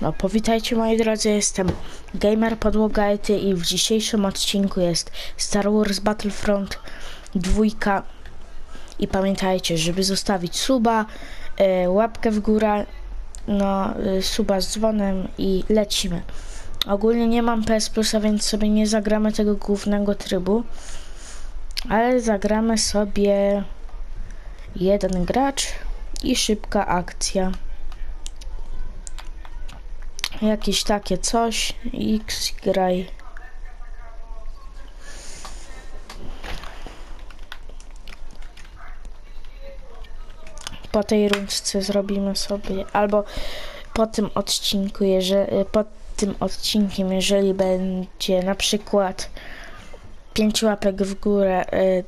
No, powitajcie moi drodzy, jestem Gamer Podłoga IT i w dzisiejszym odcinku jest Star Wars Battlefront 2 i pamiętajcie, żeby zostawić suba, e, łapkę w górę, no, e, suba z dzwonem i lecimy. Ogólnie nie mam PS Plusa, więc sobie nie zagramy tego głównego trybu, ale zagramy sobie jeden gracz i szybka akcja. Jakieś takie coś. X graj. Po tej rundce zrobimy sobie, albo po tym odcinku, jeżeli, po tym odcinkiem, jeżeli będzie na przykład 5 łapek w górę,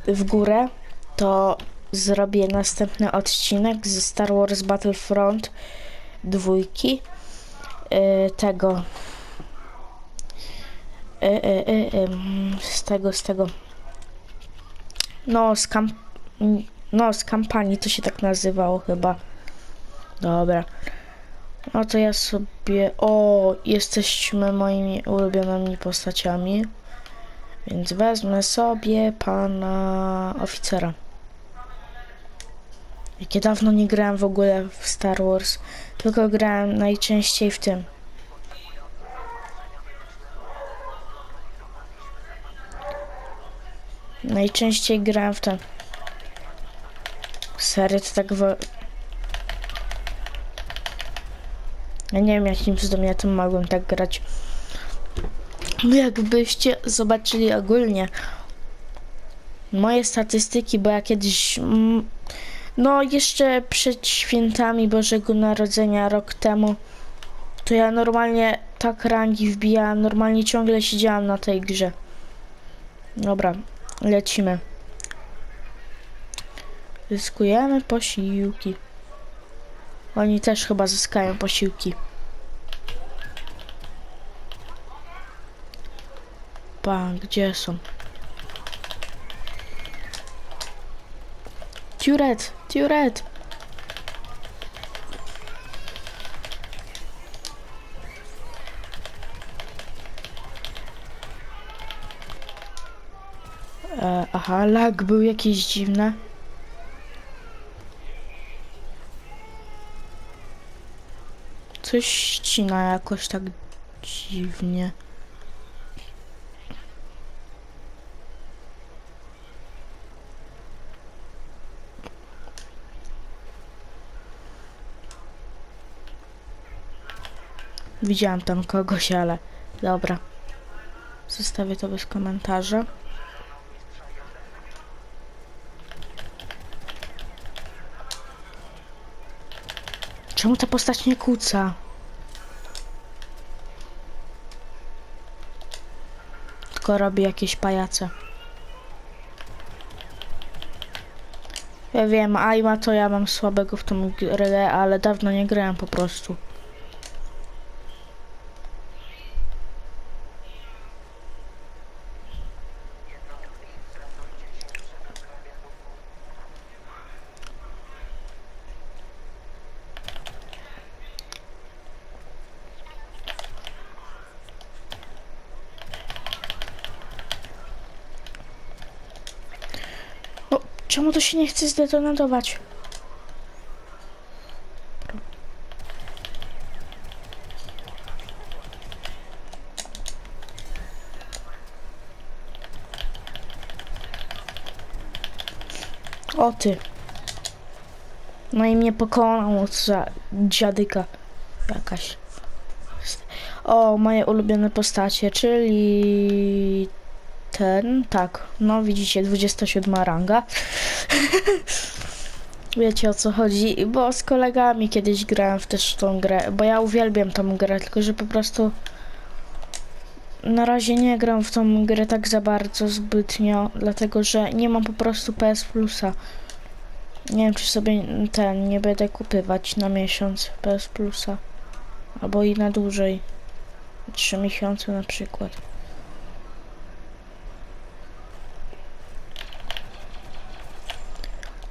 y, w górę, to zrobię następny odcinek ze Star Wars Battlefront dwójki y, tego. Y, y, y, ym, z tego, z tego. No z kamp no z kampanii to się tak nazywało chyba. Dobra. No to ja sobie o jesteśmy moimi ulubionymi postaciami. Więc wezmę sobie pana oficera Jakie dawno nie grałem w ogóle w Star Wars, tylko grałem najczęściej w tym. Najczęściej grałem w ten. Sery to tak wo... Ja nie wiem jakim cudem ja tym mogłem tak grać. Jakbyście zobaczyli ogólnie moje statystyki, bo ja kiedyś mm, no, jeszcze przed świętami Bożego Narodzenia rok temu, to ja normalnie tak rangi wbijałam, normalnie ciągle siedziałam na tej grze. Dobra, lecimy. Zyskujemy posiłki. Oni też chyba zyskają posiłki. Pa, gdzie są? Turet, Turet. E, aha, lag był jakiś dziwny. Coś ścina jakoś tak dziwnie. Widziałam tam kogoś, ale dobra. Zostawię to bez komentarza. Czemu ta postać nie kłóca? Tylko robi jakieś pajace. Ja wiem, Aima to ja mam słabego w tą grę, ale dawno nie grałem po prostu. O, czemu to się nie chce zdetonować? O ty. No i mnie pokonał za dziadyka jakaś. O, moje ulubione postacie, czyli ten, tak, no widzicie, 27 ranga. Wiecie o co chodzi, bo z kolegami kiedyś grałem w też tą grę, bo ja uwielbiam tą grę, tylko że po prostu na razie nie gram w tą grę tak za bardzo zbytnio, dlatego że nie mam po prostu PS Plusa. Nie wiem, czy sobie ten nie będę kupywać na miesiąc PS Plusa, albo i na dłużej, 3 miesiące na przykład.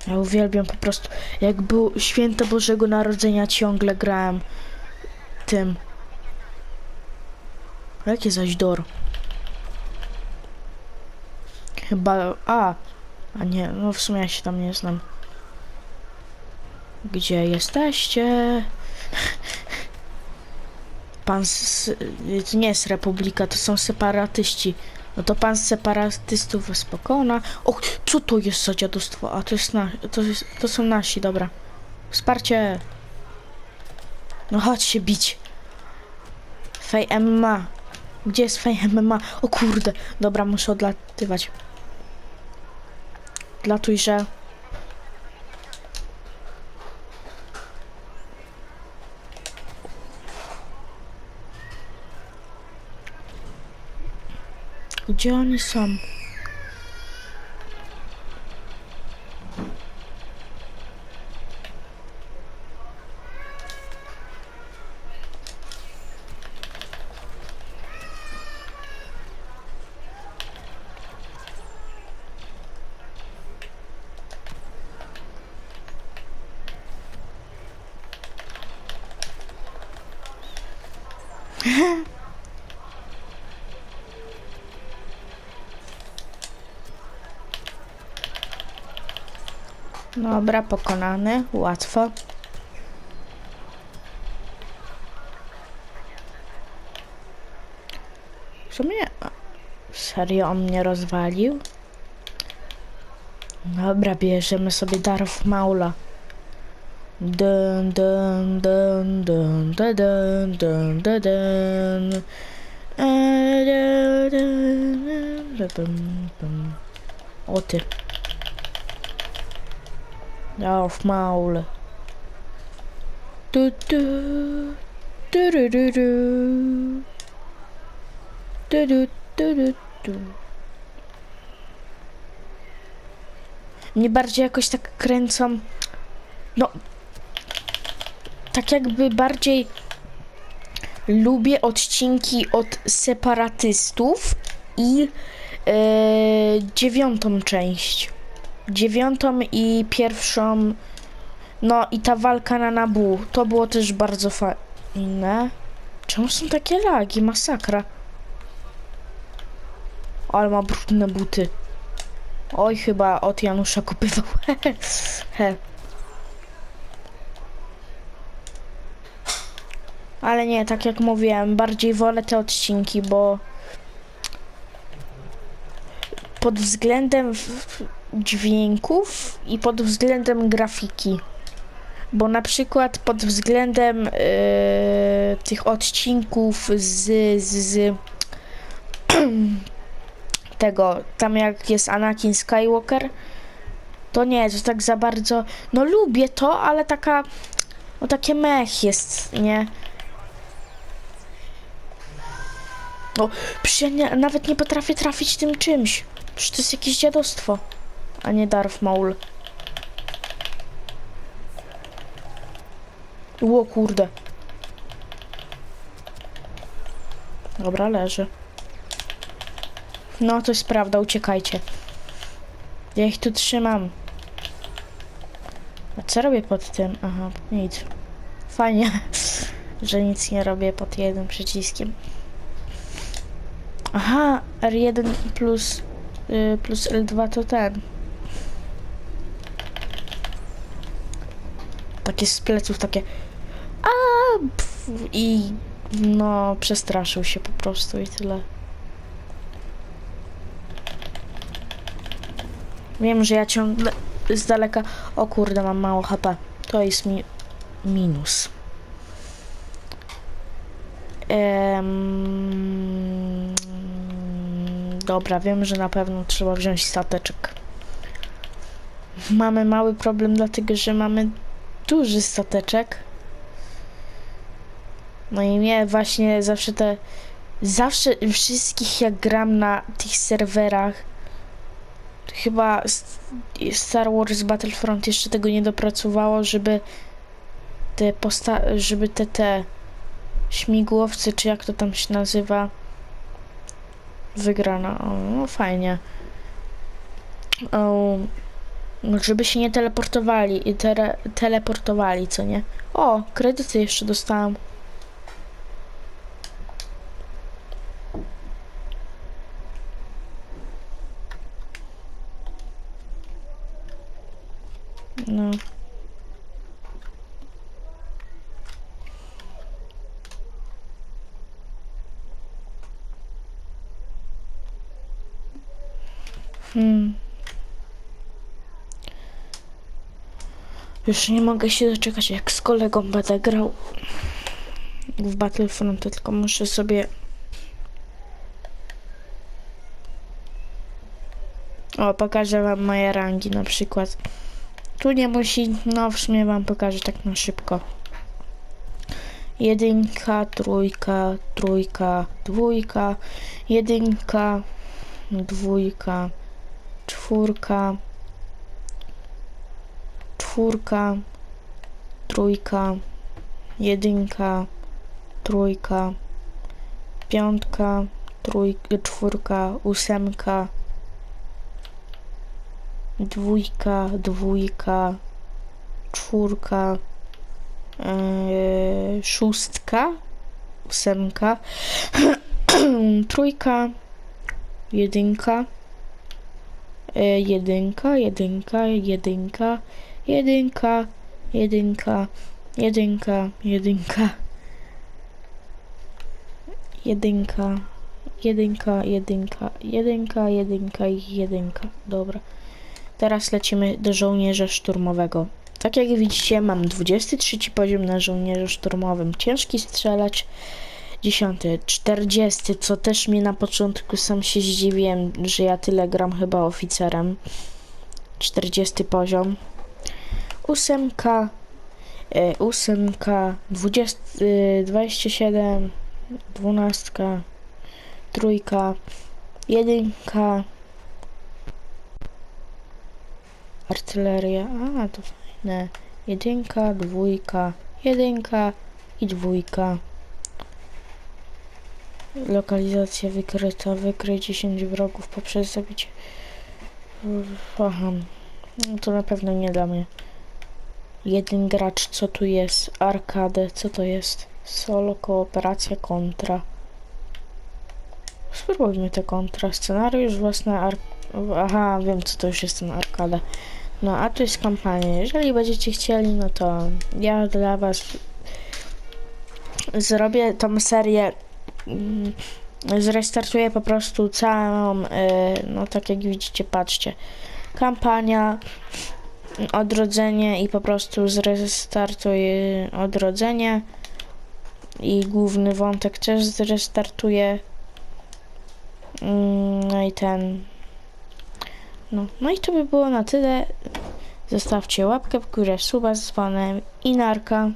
Ja uwielbiam po prostu, jak był święto Bożego Narodzenia ciągle grałem tym Jakie zaś dor? Chyba... A! A nie, no w sumie ja się tam nie znam. Gdzie jesteście? Pan z... To nie jest republika, to są separatyści. No to pan separatystów was pokona. Och, co to jest za dziadostwo? A to jest na... To, jest... to są nasi, dobra. Wsparcie! No chodź się bić. Fej MMA. Gdzie jest Fej MMA? O kurde. Dobra, muszę odlatywać. Dlatuj, że... Widziany sam. Dobra, pokonany. Łatwo. Co mnie... Serio on mnie rozwalił? Dobra, bierzemy sobie Darth Maula. Dun, dun, dun, dun. E, dun, dun, dun, dun, dun. O ty. Darth Maul. Du, du, du, du, du, du. Du, du, du, du, du. Mnie bardziej jakoś tak kręcą. No. Tak jakby bardziej lubię odcinki od separatystów i e, dziewiątą część dziewiątą i pierwszą. No i ta walka na Nabu. To było też bardzo fajne. Czemu są takie lagi? Masakra. Ale ma brudne buty. Oj, chyba od Janusza kupywał. He. Ale nie, tak jak mówiłem, bardziej wolę te odcinki, bo pod względem dźwięków i pod względem grafiki. Bo na przykład pod względem e, tych odcinków z, z, z tego, tam jak jest Anakin Skywalker, to nie, to tak za bardzo, no lubię to, ale taka, no takie mech jest, nie? No, przecież ja nawet nie potrafię trafić tym czymś. Przecież to jest jakieś dziadostwo, a nie Darth Maul. Ło kurde. Dobra, leży. No, to jest prawda, uciekajcie. Ja ich tu trzymam. A co robię pod tym? Aha, nic. Fajnie, że nic nie robię pod jednym przyciskiem. Aha, R1 plus, y, plus L2 to ten. Takie z pleców, takie a i no przestraszył się po prostu i tyle. Wiem, że ja ciągle z daleka. O kurde, mam mało HP. To jest mi minus. Em, dobra, wiem, że na pewno trzeba wziąć stateczek. Mamy mały problem, dlatego że mamy duży stateczek. No i mnie właśnie zawsze te. Zawsze wszystkich jak gram na tych serwerach. Chyba Star Wars Battlefront jeszcze tego nie dopracowało, żeby te posta żeby te te śmigłowce, czy jak to tam się nazywa, wygrana. O, no fajnie. O, żeby się nie teleportowali i te teleportowali, co nie? O, kredyty jeszcze dostałam. No. Hmm. Już nie mogę się doczekać, jak z kolegą będę grał w Battlefront, tylko muszę sobie... O, pokażę wam moje rangi na przykład. Tu nie musi, no w sumie wam pokażę tak na szybko. Jedynka, trójka, trójka, dwójka, jedynka, dwójka, czwórka, czwórka, trójka, jedynka, trójka, piątka, trójka, czwórka, ósemka, dwójka, dwójka, czwórka, yy, szóstka, ósemka, trójka, jedynka, yy, jedynka, jedynka, jedynka, jedynka, jedynka, jedynka, jedynka, jedynka, jedynka, jedynka, jedynka, jedynka i jedynka. Dobra. Teraz lecimy do żołnierza szturmowego. Tak jak widzicie, mam 23 poziom na żołnierzu szturmowym. Ciężki strzelacz. 10, 40, co też mnie na początku sam się zdziwiłem, że ja tyle gram chyba oficerem. 40 poziom. Ósemka, e, ósemka, 20, e, 27, dwunastka, trójka, jedynka, artyleria, a to fajne, jedynka, dwójka, jedynka i dwójka. Lokalizacja wykryta, wykryj 10 wrogów poprzez zabicie. Aha, to na pewno nie dla mnie. Jeden gracz, co tu jest? Arkadę, co to jest? Solo, kooperacja, kontra. Spróbujmy te kontra. Scenariusz, własne ar... Aha, wiem co to już jest ten arkada. No, a tu jest kampania. Jeżeli będziecie chcieli, no to ja dla was zrobię tą serię mm, zrestartuję po prostu całą, y, no tak jak widzicie, patrzcie. Kampania, odrodzenie i po prostu zrestartuję odrodzenie i główny wątek też zrestartuję. Mm, No i ten. No, no i to by było na tyle. Zostawcie łapkę w górę, suba z dzwonem i narka.